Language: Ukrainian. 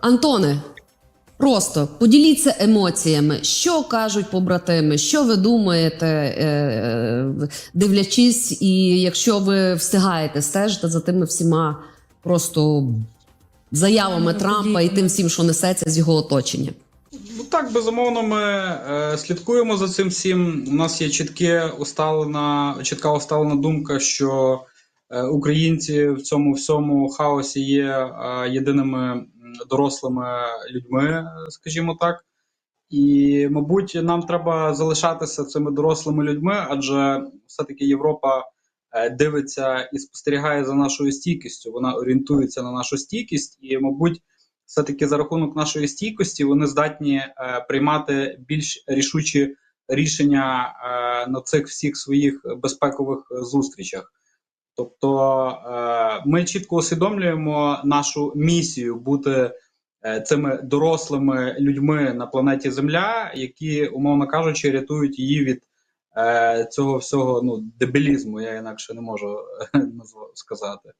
Антоне, просто поділіться емоціями, що кажуть побратими, що ви думаєте, е, дивлячись, і якщо ви встигаєте стежити за тими всіма просто заявами Трампа і тим всім, що несеться з його оточення. Ну так, безумовно, ми е, слідкуємо за цим всім. У нас є чітке усталена, чітка усталена думка, що е, українці в цьому всьому хаосі є е, єдиними дорослими людьми, скажімо так. І, мабуть, нам треба залишатися цими дорослими людьми, адже все-таки Європа е, дивиться і спостерігає за нашою стійкістю. Вона орієнтується на нашу стійкість, і, мабуть, все-таки за рахунок нашої стійкості вони здатні е, приймати більш рішучі рішення е, на цих всіх своїх безпекових зустрічах. Тобто ми чітко усвідомлюємо нашу місію бути е, цими дорослими людьми на планеті Земля, які, умовно кажучи, рятують її від е, цього всього ну, дебілізму, я інакше не можу е, сказати.